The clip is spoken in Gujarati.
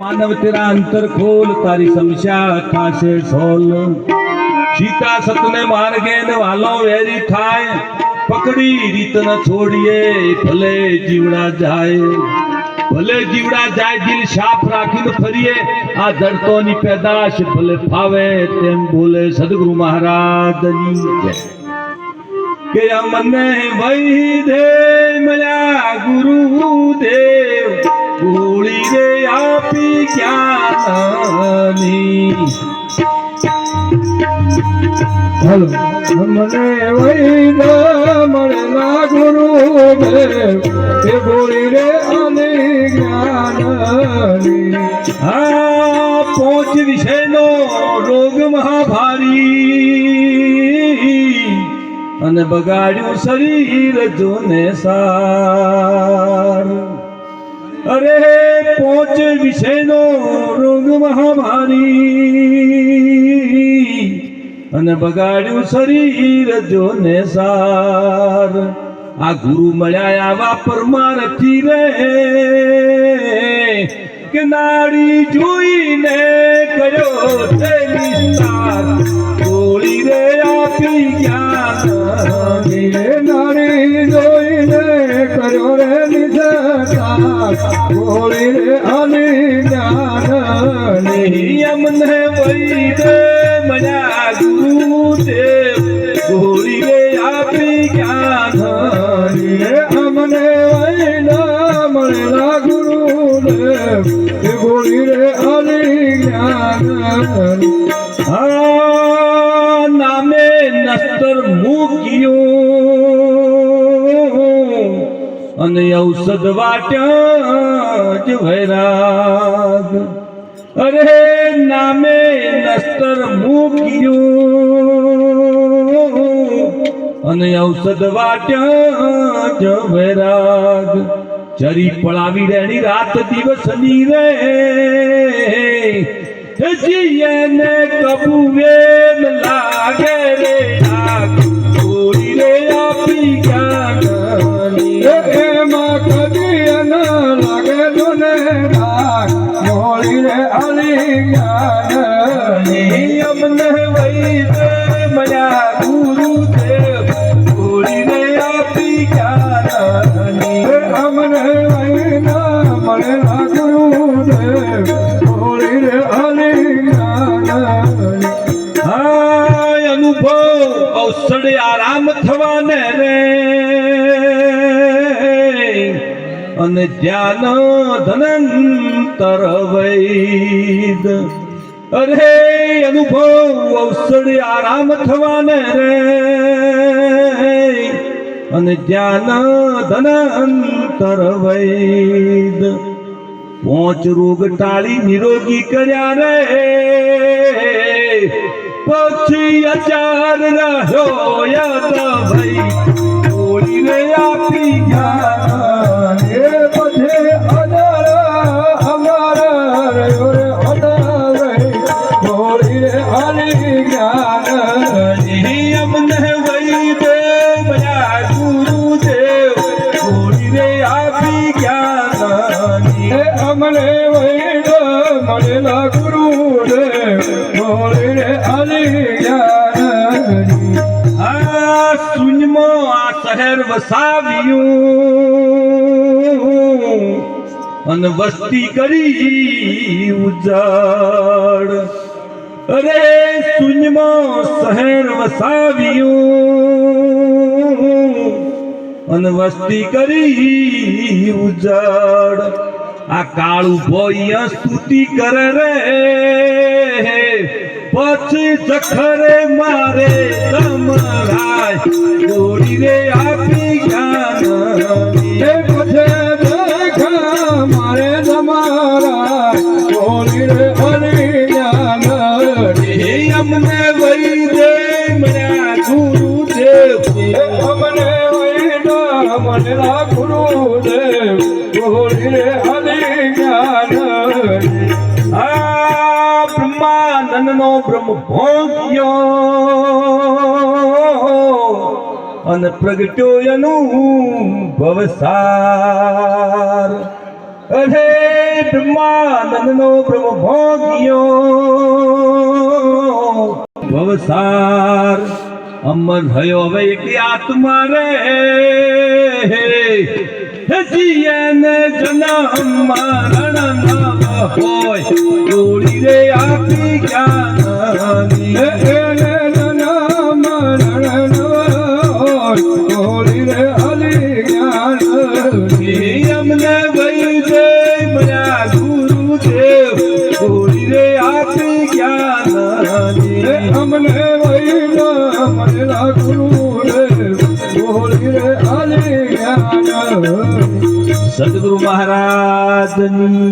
માનવ તેરા અંતર ખોલ તારી સમસ્યા થાશે સોલ સીતા સતને માર્ગે ને વાલો વેરી થાય પકડી રીત ન છોડીએ ભલે જીવડા જાય ભલે જીવડા જાય દિલ સાફ રાખીને ફરીએ આ જડતોની પેદાશ ભલે ફાવે તેમ બોલે સદગુરુ મહારાજની જય કે અમને વહી દે મળ્યા ગુરુદેવ ગોળી રે આપી જ્ઞાનની. હલો, મને વૈદ ના ગુરુ દેવ તે બોલી રે અને જ્ઞાનની. આ પોચ વિષયનો રોગ મહાભારી. અને બગાડ્યું શરીર જોને સાર અરે પોચ વિષયનો રોગ મહામારી. અને બગાડ્યું શરીર જોને સાર. આ ગુરુ મળ્યા આવા પરમારથી રે. કે નાડી જોઈને કર્યો છે વિસ્તાર. ગોળી રે આપી જ્ઞાન. નારી જોઈને અમને વૈદ મળ્યા ગુરુદેવ ગોળી રે આપી જ્ઞાન અમને વૈદ મળેલા ગુરુ દેવ તે રે અને જ્ઞાનની આ નામે નસ્તર મૂક્યું. અને ઔષધ વાટ્યા જ વૈરાગ. અરે નામે નસ્તર મૂક્યું અને ઔષધ વાટ્યા જ વૈરાગ. ચરી પળાવી રેણી રાત દિવસની રે. જીયને કબુવેન લાગે રે અનુભવ ઔષધ આરામ થવાને રે. અને ધ્યાન ધનંતર વૈદ. અરે, અનુભવ ઔષધ આરામ થવાને રે. અને ધ્યાન ધનંતર વૈદ. પોંચ રોગ ટાળી નિરોગી કર્યા રે. પછી અચાર રહ્યો યાદ ભાઈ. ગોળી રે આપી જ્ઞાન શહેર વસાવ્યું અને વસ્તી કરી ઉજાડ અરે શૂન્યમાં શહેર વસાવ્યું અને વસ્તી કરી ઉજાડ આ કાળું ભોય સ્તુતિ કરે રે. પછી જખરે મારે તમારા જોડી રે આપી જ્ઞાન એ મારે તમારા મળેલા ગુરુદેવ મોળી રે અલી જ્ઞાનની આ બ્રહ્માનંદ નો બ્રહ્મ ભોગ્યો અને પ્રગટ્યો એનું ભવસાર અરે બ્રહ્માનંદનો બ્રહ્મ ભોગ્યો ભવસાર અમર થયો હવે એકી આત્મા રે. જીયન જન્મ મરણ હોય. ડોળી રે આપી જ્ઞાનની એને જન્મ મરણ હોય, ડોળી રે હલી જ્ઞાનની. અમને વૈદે મયા ગુરુદેવ. ડોળી રે આપી જ્ઞાની અમને વૈના ગુરુ રે બોલી રે આલે. સદગુરુ મહારાજની